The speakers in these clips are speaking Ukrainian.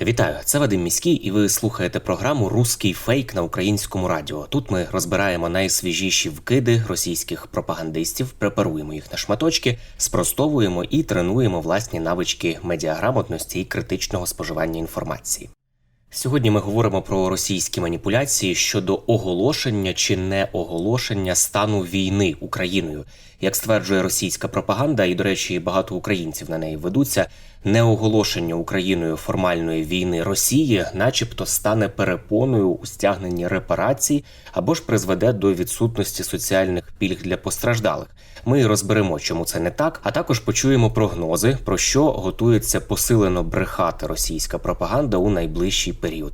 Вітаю, це Вадим Міський, і ви слухаєте програму Руський фейк на українському радіо. Тут ми розбираємо найсвіжіші вкиди російських пропагандистів, препаруємо їх на шматочки, спростовуємо і тренуємо власні навички медіаграмотності і критичного споживання інформації. Сьогодні ми говоримо про російські маніпуляції щодо оголошення чи не оголошення стану війни Україною. Як стверджує російська пропаганда, і до речі, багато українців на неї ведуться, неоголошення Україною формальної війни Росії, начебто, стане перепоною у стягненні репарацій або ж призведе до відсутності соціальних пільг для постраждалих. Ми розберемо, чому це не так, а також почуємо прогнози, про що готується посилено брехати російська пропаганда у найближчий період.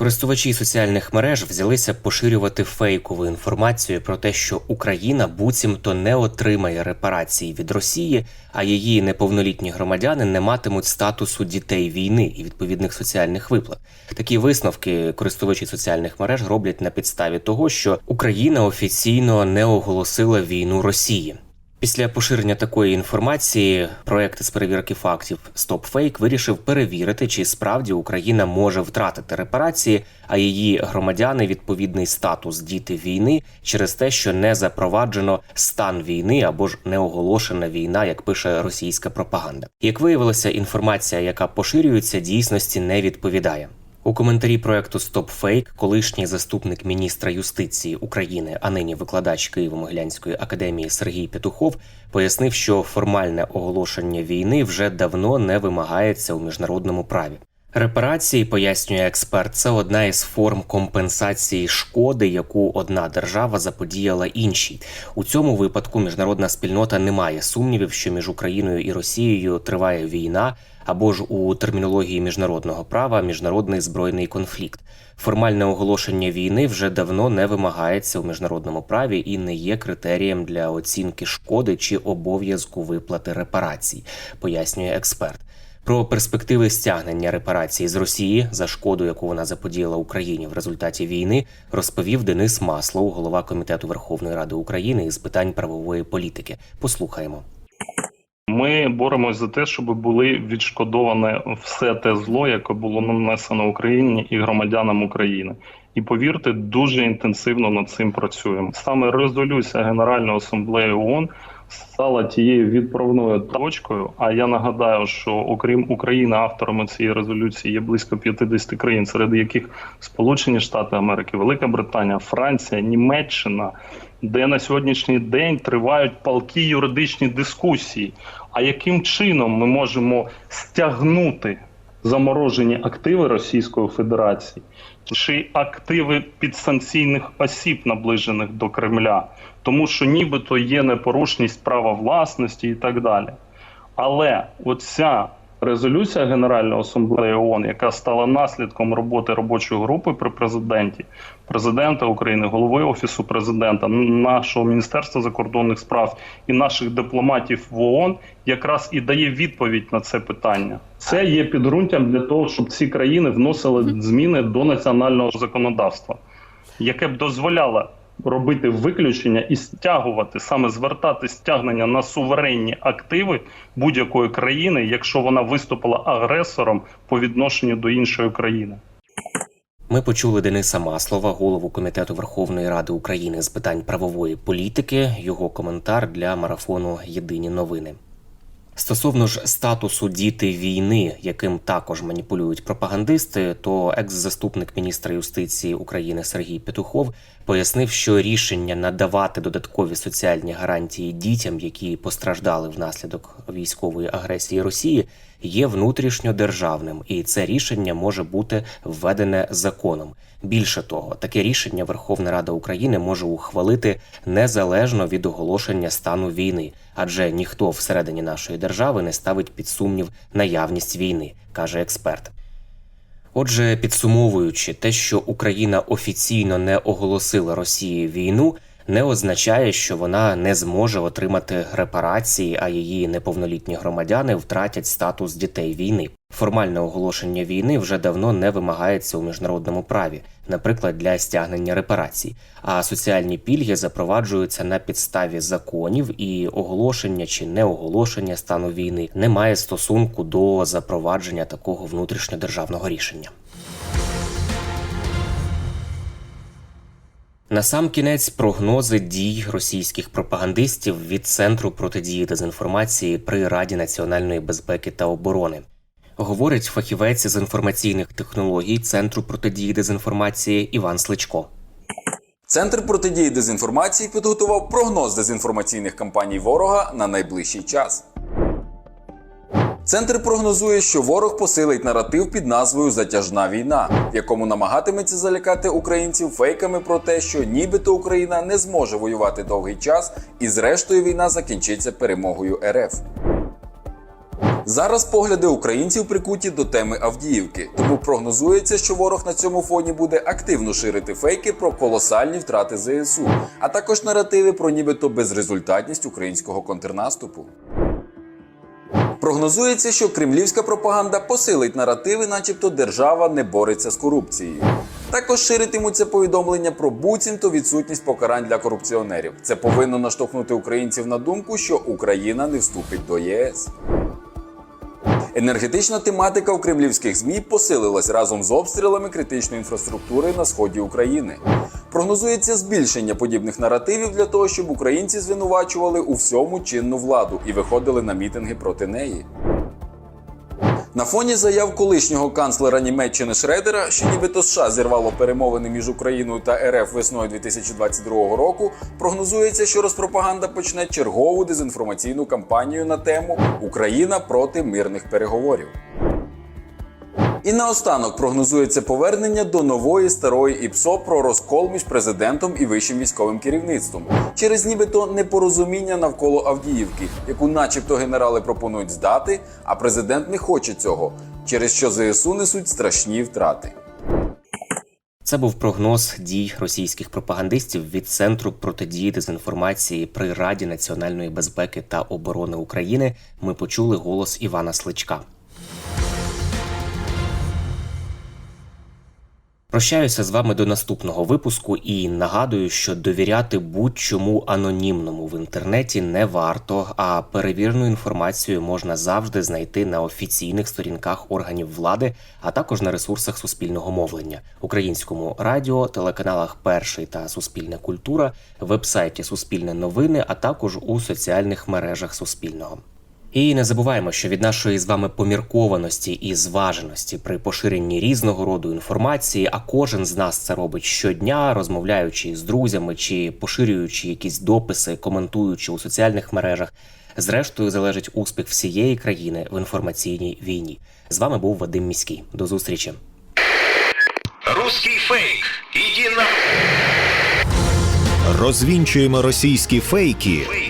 Користувачі соціальних мереж взялися поширювати фейкову інформацію про те, що Україна буцімто не отримає репарації від Росії, а її неповнолітні громадяни не матимуть статусу дітей війни і відповідних соціальних виплат. Такі висновки користувачі соціальних мереж роблять на підставі того, що Україна офіційно не оголосила війну Росії. Після поширення такої інформації проект з перевірки фактів StopFake вирішив перевірити, чи справді Україна може втратити репарації, а її громадяни відповідний статус діти війни через те, що не запроваджено стан війни або ж не оголошена війна, як пише російська пропаганда. Як виявилося, інформація, яка поширюється, дійсності не відповідає. У коментарі проекту StopFake колишній заступник міністра юстиції України, а нині викладач Києво-Могилянської академії Сергій Петухов пояснив, що формальне оголошення війни вже давно не вимагається у міжнародному праві. Репарації, пояснює експерт, це одна із форм компенсації шкоди, яку одна держава заподіяла іншій. У цьому випадку міжнародна спільнота не має сумнівів, що між Україною і Росією триває війна або ж у термінології міжнародного права міжнародний збройний конфлікт. Формальне оголошення війни вже давно не вимагається у міжнародному праві і не є критерієм для оцінки шкоди чи обов'язку виплати репарацій, пояснює експерт. Про перспективи стягнення репарацій з Росії за шкоду, яку вона заподіяла Україні в результаті війни, розповів Денис Маслов, голова комітету Верховної Ради України із питань правової політики. Послухаємо. Ми боремось за те, щоб були відшкодоване все те зло, яке було нанесено Україні і громадянам України. І повірте, дуже інтенсивно над цим працюємо. Саме резолюція Генеральної асамблеї ООН стала тією відправною точкою. А я нагадаю, що окрім України, авторами цієї резолюції є близько 50 країн, серед яких Сполучені Штати Америки, Велика Британія, Франція, Німеччина, де на сьогоднішній день тривають палкі юридичні дискусії. А яким чином ми можемо стягнути заморожені активи Російської Федерації чи активи підсанкційних осіб, наближених до Кремля, тому що нібито є непорушність права власності і так далі. Але оця резолюція Генеральної асамблеї ООН, яка стала наслідком роботи робочої групи при президенті, президента України, голови офісу президента, нашого міністерства закордонних справ і наших дипломатів в ООН, якраз і дає відповідь на це питання. Це є підґрунтям для того, щоб ці країни вносили зміни до національного законодавства, яке б дозволяло робити виключення і стягувати саме звертати стягнення на суверенні активи будь-якої країни, якщо вона виступила агресором по відношенню до іншої країни. Ми почули Дениса Маслова, голову комітету Верховної Ради України з питань правової політики. Його коментар для марафону Єдині новини. Стосовно ж статусу діти війни, яким також маніпулюють пропагандисти, то екс-заступник міністра юстиції України Сергій Петухов пояснив, що рішення надавати додаткові соціальні гарантії дітям, які постраждали внаслідок військової агресії Росії, є внутрішньодержавним, і це рішення може бути введене законом. Більше того, таке рішення Верховна Рада України може ухвалити незалежно від оголошення стану війни, адже ніхто всередині нашої держави не ставить під сумнів наявність війни, каже експерт. Отже, підсумовуючи, те, що Україна офіційно не оголосила Росії війну, не означає, що вона не зможе отримати репарації, а її неповнолітні громадяни втратять статус дітей війни. Формальне оголошення війни вже давно не вимагається у міжнародному праві, наприклад, для стягнення репарацій. А соціальні пільги запроваджуються на підставі законів, і оголошення чи неоголошення стану війни не має стосунку до запровадження такого внутрішньодержавного рішення. Насамкінець прогнози дій російських пропагандистів від Центру протидії дезінформації при Раді національної безпеки та оборони. Говорить фахівець з інформаційних технологій Центру протидії дезінформації Іван Сличко. Центр протидії дезінформації підготував прогноз дезінформаційних кампаній ворога на найближчий час. Центр прогнозує, що ворог посилить наратив під назвою Затяжна війна, в якому намагатиметься залякати українців фейками про те, що нібито Україна не зможе воювати довгий час, і зрештою війна закінчиться перемогою РФ. Зараз погляди українців прикуті до теми Авдіївки, тому прогнозується, що ворог на цьому фоні буде активно ширити фейки про колосальні втрати ЗСУ, а також наративи про нібито безрезультатність українського контрнаступу. Прогнозується, що кремлівська пропаганда посилить наративи, начебто держава не бореться з корупцією. Також ширитимуться повідомлення про буцімто відсутність покарань для корупціонерів. Це повинно наштовхнути українців на думку, що Україна не вступить до ЄС. Енергетична тематика у кремлівських ЗМІ посилилась разом з обстрілами критичної інфраструктури на сході України. Прогнозується збільшення подібних наративів для того, щоб українці звинувачували у всьому чинну владу і виходили на мітинги проти неї. На фоні заяв колишнього канцлера Німеччини Шредера, що нібито США зірвало перемовини між Україною та РФ весною 2022 року, прогнозується, що Розпропаганда почне чергову дезінформаційну кампанію на тему Україна проти мирних переговорів. І наостанок прогнозується повернення до нової старої ІПСО про розкол між президентом і вищим військовим керівництвом через нібито непорозуміння навколо Авдіївки, яку, начебто, генерали пропонують здати, а президент не хоче цього, через що ЗСУ несуть страшні втрати. Це був прогноз дій російських пропагандистів від Центру протидії дезінформації при Раді національної безпеки та оборони України. Ми почули голос Івана Сличка. Прощаюся з вами до наступного випуску і нагадую, що довіряти будь-чому анонімному в інтернеті не варто, а перевірену інформацію можна завжди знайти на офіційних сторінках органів влади, а також на ресурсах суспільного мовлення, українському радіо, телеканалах Перший та Суспільна культура, вебсайті Суспільне новини, а також у соціальних мережах Суспільного. І не забуваємо, що від нашої з вами поміркованості і зваженості при поширенні різного роду інформації, а кожен з нас це робить щодня, розмовляючи з друзями чи поширюючи якісь дописи, коментуючи у соціальних мережах. Зрештою залежить успіх всієї країни в інформаційній війні. З вами був Вадим Міський. До зустрічі. Русский фейк. Иди на Розвінчуємо російські фейки, фейки.